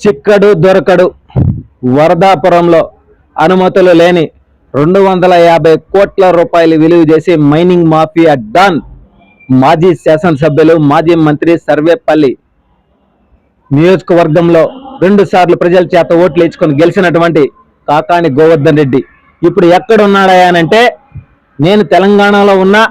చిక్కడు దొరకడు వరదాపురంలో అనుమతులు లేని రెండు వందల యాభై కోట్ల రూపాయలు విలువ చేసి మైనింగ్ మాఫియా డాన్. మాజీ శాసనసభ్యులు మాజీ మంత్రి సర్వేపల్లి నియోజకవర్గంలో రెండు సార్లు ప్రజల చేత ఓట్లు ఇచ్చుకొని గెలిచినటువంటి కాకాని గోవర్ధన్ రెడ్డి. ఇప్పుడు ఎక్కడ ఉన్నాడాయనంటే నేను తెలంగాణలో ఉన్నా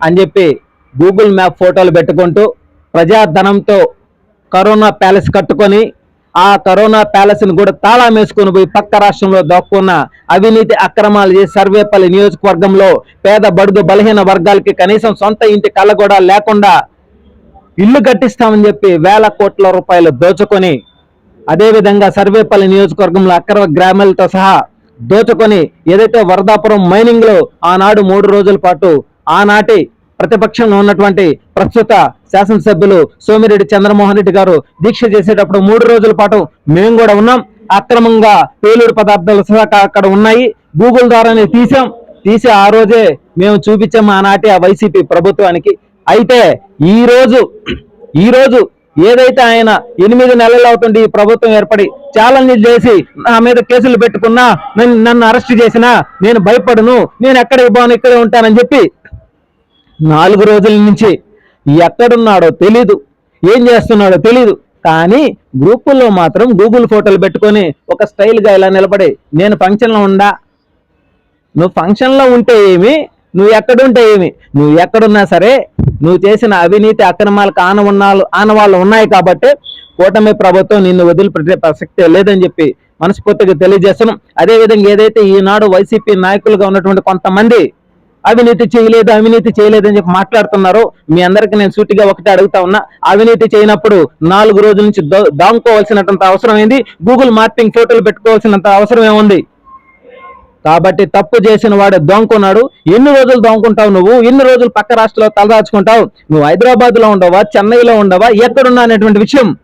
అని చెప్పి గూగుల్ మ్యాప్ ఫోటోలు పెట్టుకుంటూ ప్రజాధనంతో కరోనా ప్యాలెస్ కట్టుకొని ఆ కరోనా ప్యాలెస్ను కూడా తాళం వేసుకొని పోయి పక్క రాష్ట్రంలో దాక్కున్న అవినీతి అక్రమాలు చేసి సర్వేపల్లి నియోజకవర్గంలో పేద బడుగు బలహీన వర్గాలకి కనీసం సొంత ఇంటి కళ్ళ కూడా లేకుండా ఇల్లు కట్టిస్తామని చెప్పి వేల కోట్ల రూపాయలు దోచుకొని అదేవిధంగా సర్వేపల్లి నియోజకవర్గంలో అక్రమ గ్రామాలతో సహా దోచుకొని ఏదైతే వరదాపురం మైనింగ్లో ఆనాడు మూడు రోజుల పాటు ఆనాటి ప్రతిపక్షంలో ఉన్నటువంటి ప్రస్తుత శాసనసభ్యులు సోమిరెడ్డి చంద్రమోహన్ రెడ్డి గారు దీక్ష చేసేటప్పుడు మూడు రోజుల పాటు మేము కూడా ఉన్నాం. అక్రమంగా పేలుడు పదార్థాలు సహా అక్కడ ఉన్నాయి. గూగుల్ ద్వారానే తీసాం తీసి ఆ రోజే మేము చూపించాం ఆనాటి ఆ వైసీపీ ప్రభుత్వానికి. అయితే ఈ రోజు ఈ రోజు ఏదైతే ఆయన ఎనిమిది నెలలు అవుతుంది ఈ ప్రభుత్వం ఏర్పడి ఛాలెంజ్ చేసి నా మీద కేసులు పెట్టుకున్నా నన్ను నన్ను అరెస్ట్ చేసినా నేను భయపడను నేను ఎక్కడ ఇవ్వను ఇక్కడే ఉంటానని చెప్పి నాలుగు రోజుల నుంచి ఎక్కడున్నాడో తెలీదు ఏం చేస్తున్నాడో తెలీదు. కానీ గ్రూపుల్లో మాత్రం గూగుల్ ఫోటోలు పెట్టుకొని ఒక స్టైల్గా ఇలా నిలబడి నేను ఫంక్షన్లో ఉండా. నువ్వు ఫంక్షన్లో ఉంటే ఏమి నువ్వు ఎక్కడుంటే ఏమి? నువ్వు ఎక్కడున్నా సరే నువ్వు చేసిన అవినీతి అక్రమాలకు ఆనవన్నాలు ఆనవాళ్ళు ఉన్నాయి కాబట్టి కూటమి ప్రభుత్వం నిన్ను వదిలిపెట్టే ప్రసక్తే లేదని చెప్పి మనస్ఫూర్తిగా తెలియజేస్తున్నాం. అదేవిధంగా ఏదైతే ఈనాడు వైసీపీ నాయకులుగా ఉన్నటువంటి కొంతమంది అవినీతి చేయలేదు అవినీతి చేయలేదు అని చెప్పి మాట్లాడుతున్నారు. మీ అందరికి నేను సూటిగా ఒకటి అడుగుతా ఉన్నా అవినీతి చేయనప్పుడు నాలుగు రోజుల నుంచి దా- దాముకోవాల్సినంత అవసరం ఏంది? గూగుల్ మార్పింగ్ ఫోటోలు పెట్టుకోవాల్సినంత అవసరం ఏముంది? కాబట్టి తప్పు చేసిన వాడు దొంకున్నాడు. ఎన్ని రోజులు దొంకుంటావు నువ్వు? ఎన్ని రోజులు పక్క రాష్ట్రంలో తలదాచుకుంటావు? నువ్వు హైదరాబాద్లో ఉండవా? చెన్నైలో ఉండవా? ఎక్కడున్నా అనేటువంటి విషయం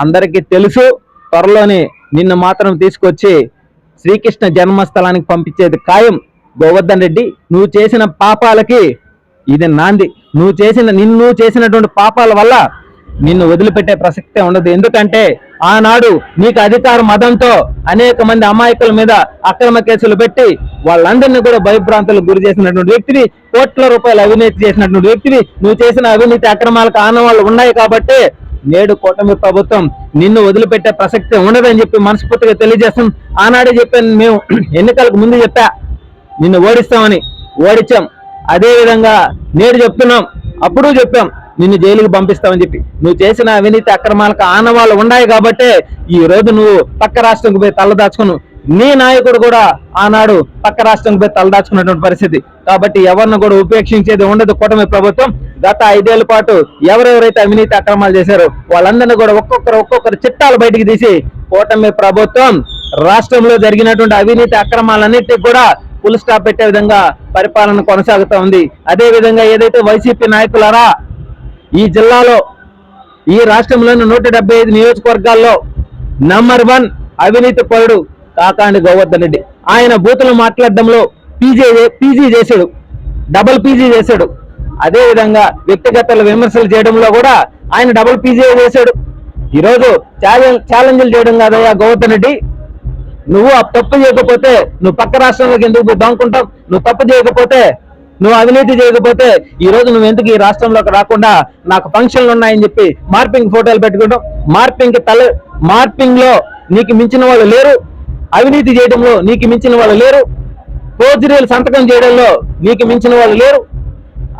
అందరికీ తెలుసు. త్వరలోనే నిన్ను మాత్రం తీసుకొచ్చి శ్రీకృష్ణ జన్మస్థలానికి పంపించేది ఖాయం. గోవర్ధన్ రెడ్డి నువ్వు చేసిన పాపాలకి ఇది నాంది. నువ్వు చేసిన నిన్ను చేసినటువంటి పాపాల వల్ల నిన్ను వదిలిపెట్టే ప్రసక్తే ఉండదు. ఎందుకంటే ఆనాడు నీకు అధికార మదంతో అనేక మంది అమాయకుల మీద అక్రమ కేసులు పెట్టి వాళ్ళందరినీ కూడా భయభ్రాంతులకు గురి చేసినటువంటి వ్యక్తివి కోట్ల రూపాయలు అవినీతి చేసినటువంటి వ్యక్తివి. నువ్వు చేసిన అవినీతి అక్రమాలకు ఆనవాళ్ళు ఉన్నాయి కాబట్టి నేడు కూటమి ప్రభుత్వం నిన్ను వదిలిపెట్టే ప్రసక్తే ఉండదని చెప్పి మనస్ఫూర్తిగా తెలియజేస్తాం. ఆనాడే చెప్పాను మేము ఎన్నికలకు ముందు చెప్పా నిన్ను ఓడిస్తామని ఓడించాం. అదేవిధంగా నేడు చెప్తున్నాం. అప్పుడు చెప్పాం. నిన్ను జైలుకి పంపిస్తామని చెప్పి. నువ్వు చేసిన అవినీతి అక్రమాలకు ఆనవాళ్ళు ఉన్నాయి కాబట్టే ఈ రోజు నువ్వు పక్క రాష్ట్రంకి పోయి తలదాచుకును నీ నాయకుడు కూడా ఆనాడు పక్క రాష్ట్రంకి పోయి తలదాచుకున్నటువంటి పరిస్థితి. కాబట్టి ఎవరిని కూడా ఉపేక్షించేది ఉండదు కూటమి ప్రభుత్వం. గత ఐదేళ్ళ పాటు ఎవరెవరైతే అవినీతి అక్రమాలు చేశారో వాళ్ళందరినీ కూడా ఒక్కొక్కరు ఒక్కొక్కరు చిట్టాలు బయటికి తీసి కూటమి ప్రభుత్వం రాష్ట్రంలో జరిగినటువంటి అవినీతి అక్రమాలన్నిటికీ కూడా ఫుల్ స్టాప్ పెట్టే విధంగా పరిపాలన కొనసాగుతూ ఉంది. అదే విధంగా ఏదైతే వైసీపీ నాయకులారా ఈ జిల్లాలో ఈ రాష్ట్రంలోని నూట డెబ్బై ఐదు నియోజకవర్గాల్లో నంబర్ వన్ అవినీతి పరుడు కాకాండి గోవర్ధన్ రెడ్డి. ఆయన బూతులు మాట్లాడడంలో పీజీ పీజీ చేశాడు. డబుల్ పీజీ చేశాడు. అదే విధంగా వ్యక్తిగత విమర్శలు చేయడంలో కూడా ఆయన డబుల్ పీజీ చేశాడు. ఈరోజు ఛాలెంజ్ ఛాలెంజ్లు చేయడం కాదయ్యా గోవర్ధన్ రెడ్డి. నువ్వు ఆ తప్పు చేయకపోతే నువ్వు పక్క రాష్ట్రంలోకి ఎందుకు పోయి దాంకుంటావు? నువ్వు తప్పు చేయకపోతే నువ్వు అవినీతి చేయకపోతే ఈ రోజు నువ్వు ఎందుకు ఈ రాష్ట్రంలోకి రాకుండా నాకు ఫంక్షన్లు ఉన్నాయని చెప్పి మార్పింగ్ ఫోటోలు పెట్టుకుంటాం మార్పింగ్ తల మార్పింగ్లో నీకు మించిన వాళ్ళు లేరు. అవినీతి చేయడంలో నీకు మించిన వాళ్ళు లేరు. ఫోర్జరీలు సంతకం చేయడంలో నీకు మించిన వాళ్ళు లేరు.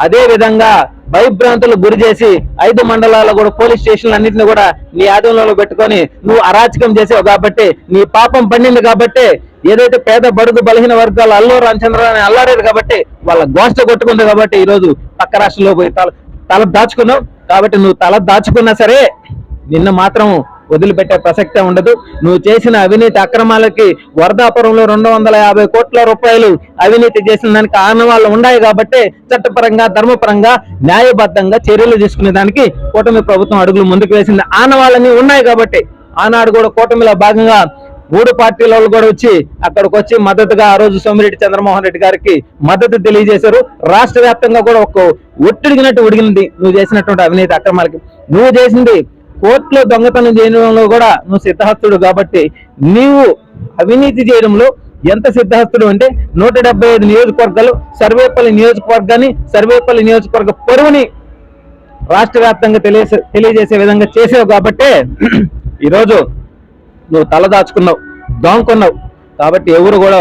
అదే విధంగా భయభ్రాంతులకు గురి చేసి ఐదు మండలాల కూడా పోలీస్ స్టేషన్లు అన్నింటినీ కూడా నీ ఆధీనంలో పెట్టుకొని నువ్వు అరాచకం చేసావు కాబట్టి నీ పాపం పండింది కాబట్టి ఏదైతే పేద బడుగు బలహీన వర్గాలు అల్లూరు రామచంద్రరావు అల్లారేది కాబట్టి వాళ్ళ గోష్ట కొట్టుకుంది కాబట్టి ఈ రోజు పక్క రాష్ట్రంలో పోయి తల తల దాచుకున్నావు. కాబట్టి నువ్వు తల దాచుకున్నా సరే నిన్న మాత్రం వదిలిపెట్టే ప్రసక్తే ఉండదు. నువ్వు చేసిన అవినీతి అక్రమాలకి వరదాపురంలో రెండు వందల యాభై కోట్ల రూపాయలు అవినీతి చేసిన దానికి ఆనవాళ్ళు ఉన్నాయి కాబట్టి చట్టపరంగా ధర్మపరంగా న్యాయబద్ధంగా చర్యలు తీసుకునే దానికి కూటమి ప్రభుత్వం అడుగులు ముందుకు వేసింది. ఆనవాళ్ళని ఉన్నాయి కాబట్టి ఆనాడు కూడా కూటమిలో భాగంగా మూడు పార్టీల వాళ్ళు కూడా వచ్చి అక్కడికి వచ్చి మద్దతుగా ఆ రోజు సోమిరెడ్డి చంద్రమోహన్ రెడ్డి గారికి మద్దతు తెలియజేశారు. రాష్ట్ర వ్యాప్తంగా కూడా ఒక ఒట్టిడిగినట్టు ఉడిగింది నువ్వు చేసినటువంటి అవినీతి అక్రమాలకి. నువ్వు చేసింది కోర్టులో దొంగతనం చేయడంలో కూడా నువ్వు సిద్ధహస్తుడు కాబట్టి నీవు అవినీతి చేయడంలో ఎంత సిద్ధహస్తుడు అంటే నూట డెబ్బై ఐదు నియోజకవర్గాలు సర్వేపల్లి నియోజకవర్గాన్ని సర్వేపల్లి నియోజకవర్గ పొరువుని రాష్ట్ర వ్యాప్తంగా తెలియజే తెలియజేసే విధంగా చేసావు కాబట్టే ఈరోజు నువ్వు తల దాచుకున్నావు దోంకున్నావు. కాబట్టి ఎవరు కూడా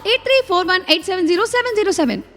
8341870707.